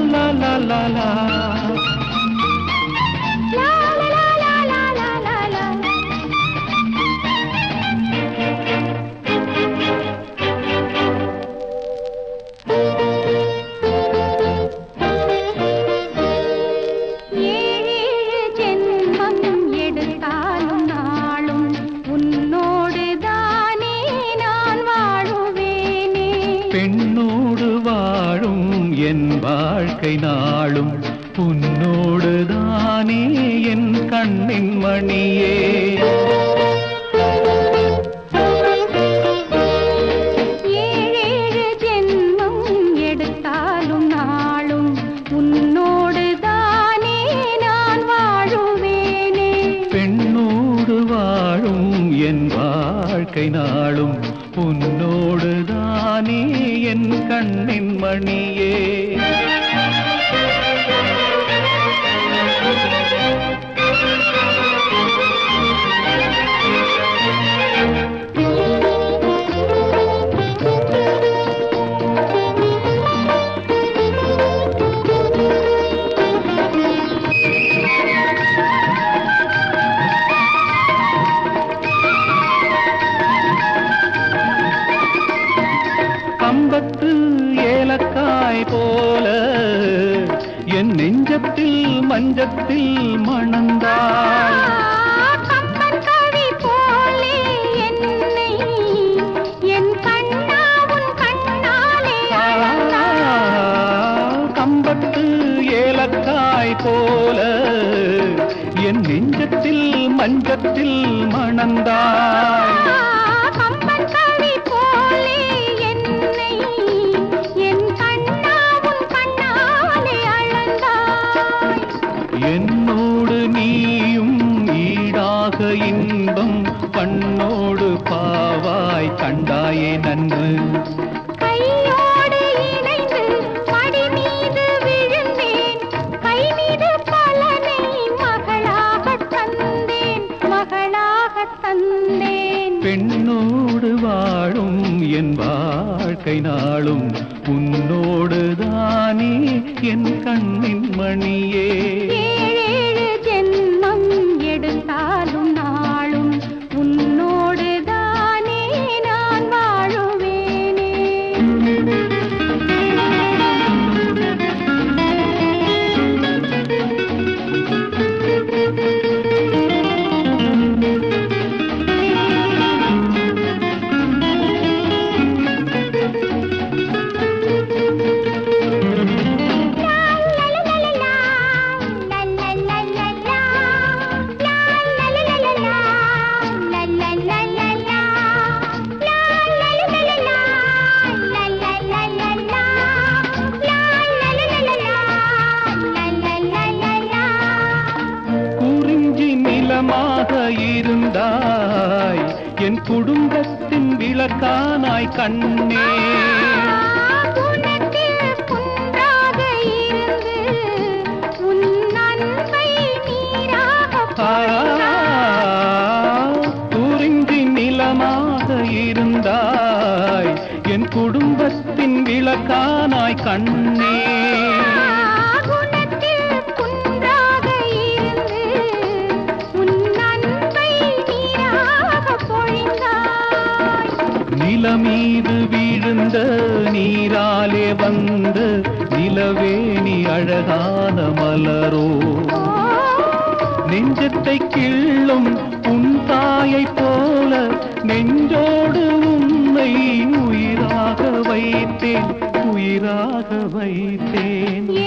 la la la la la. வாழ்க்கை நாளும் உன்னோடுதானே என் கண்ணின் மணியே. வாழ்க்கை நாளும் உன்னோடுதானே என் கண்ணின் மணியே. கம்பத்து ஏலக்காய் போல என் நெஞ்சத்தில் மஞ்சத்தில் மணந்தாள் கம்பத்து ஏலக்காய் போல என் நெஞ்சத்தில் மஞ்சத்தில் மணந்தாய். என்னோடு நீயும் ஈடாக இன்பம். கண்ணோடு பாவாய் கண்டாயே நன்று. பெண்ணோடு வாழும் என் வாழ்க்கை நாளும். உன்னோடு தானே என் கண்ணின் மணியே. நிலமாக இருந்தாய். என் குடும்பத்தின் விளக்கானாய் கண்ணே. ஆ, நிலமாக இருந்தாய். என் குடும்பத்தின் விளக்கானாய் கண்ணே. நிலமீது வீழ்ந்த நீராலே வந்த நிலவே நீ அழகான மலரோ. நெஞ்சத்தை கிள்ளும் உன் தாயை போல நெஞ்சோடு உன்னை உயிராக வைத்தேன் உயிராக வைத்தேன்.